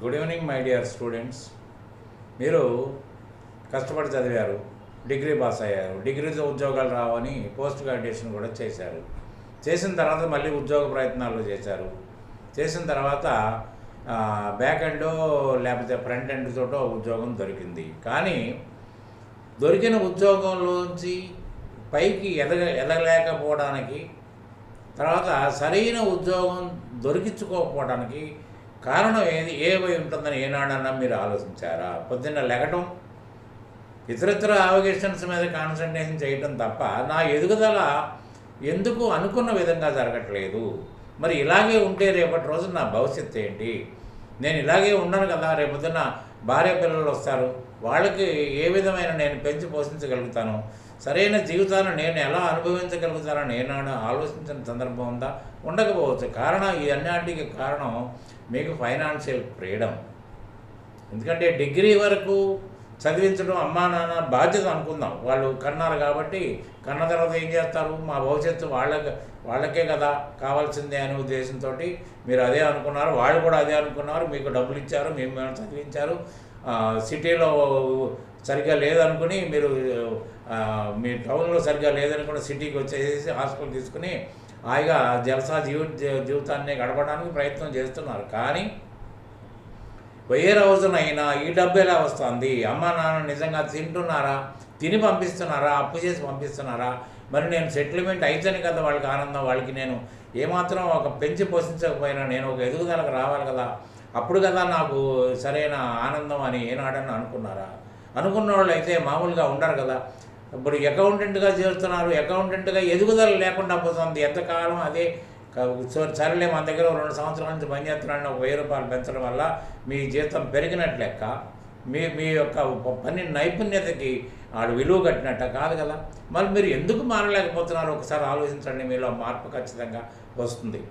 Good evening my dear students మీరు కష్టపడి చదివారు డిగ్రీ పాస్ అయ్యారు డిగ్రీతో ఉద్యోగాలు రావని పోస్ట్ గ్రాడ్యుయేషన్ కూడా చేశారు. చేసిన తర్వాత మళ్ళీ ఉద్యోగ ప్రయత్నాలు చేశారు. చేసిన తర్వాత బ్యాక్ ఎండో లేకపోతే ఫ్రంట్ ఎండ్ తోటో ఉద్యోగం దొరికింది. కానీ దొరికిన ఉద్యోగంలోంచి పైకి ఎదగ ఎదగలేకపోవడానికి తర్వాత సరైన ఉద్యోగం దొరికించుకోకపోవడానికి కారణం ఏది? ఏమై ఉంటుందని ఏనాడన్నా మీరు ఆలోచించారా? పొద్దున్న లెగటం ఇతరత్ర అవగేషన్స్ మీద కాన్సన్ట్రేషన్ చేయటం తప్ప నా ఎదుగుదల ఎందుకు అనుకున్న విధంగా జరగట్లేదు? మరి ఇలాగే ఉంటే రేపటి రోజు నా భవిష్యత్తు ఏంటి? నేను ఇలాగే ఉన్నాను కదా రేపొద్దున భార్య పిల్లలు వస్తారు. వాళ్ళకి ఏ విధమైన నేను పెంచి పోషించగలుగుతాను? సరైన జీవితాన్ని నేను ఎలా అనుభవించగలుగుతానని నేను ఆలోచించిన సందర్భం ఉందా? ఉండకపోవచ్చు. కారణం ఈ అన్నిటికి కారణం మీకు ఫైనాన్షియల్ ఫ్రీడమ్. ఎందుకంటే డిగ్రీ వరకు చదివించడం అమ్మా నాన్న బాధ్యత అనుకుందాం. వాళ్ళు కన్నారు కాబట్టి కన్న తర్వాత ఏం చేస్తారు? మా భవిష్యత్తు వాళ్ళకి వాళ్ళకే కదా కావాల్సిందే అనే ఉద్దేశంతో మీరు అదే అనుకున్నారు. వాళ్ళు కూడా అదే అనుకున్నారు. మీకు డబ్బులు ఇచ్చారు మేము చదివించారు. సిటీలో సరిగ్గా లేదనుకుని మీరు మీ టౌన్లో సరిగ్గా లేదనుకుని సిటీకి వచ్చేసి హాస్పిటల్ తీసుకుని హాయిగా జలసా జీవి జీవితాన్ని గడపడానికి ప్రయత్నం చేస్తున్నారు. కానీ ఏ రోజునైనా ఈ డబ్బు ఎలా వస్తుంది? అమ్మ నాన్న నిజంగా తింటున్నారా? తిని పంపిస్తున్నారా? అప్పు చేసి పంపిస్తున్నారా? మరి నేను సెటిల్మెంట్ అయితేనే కదా వాళ్ళకి ఆనందం వాళ్ళకి నేను ఏమాత్రం ఒక పెంచి పోషించకపోయినా నేను ఒక ఎదుగుదలకు రావాలి కదా. అప్పుడు కదా నాకు సరైన ఆనందం అని ఏనాడని అనుకున్నారా? అనుకున్న వాళ్ళు అయితే మామూలుగా ఉండరు కదా. ఇప్పుడు అకౌంటెంట్గా చేస్తున్నారు అకౌంటెంట్గా ఎదుగుదల లేకుండా పోతుంది. ఎంతకాలం అదే సరేలే మన దగ్గర రెండు సంవత్సరాల నుంచి పనిచేస్తున్నాడని ఒక వెయ్యి రూపాయలు పెంచడం వల్ల మీ జీతం పెరిగినట్లు లెక్క మీ మీ యొక్క పని నైపుణ్యతకి ఆడు విలువ కట్టినట్ట కాదు కదా. మరి మీరు ఎందుకు మారలేకపోతున్నారు? ఒకసారి ఆలోచించండి. మీలో మార్పు ఖచ్చితంగా వస్తుంది.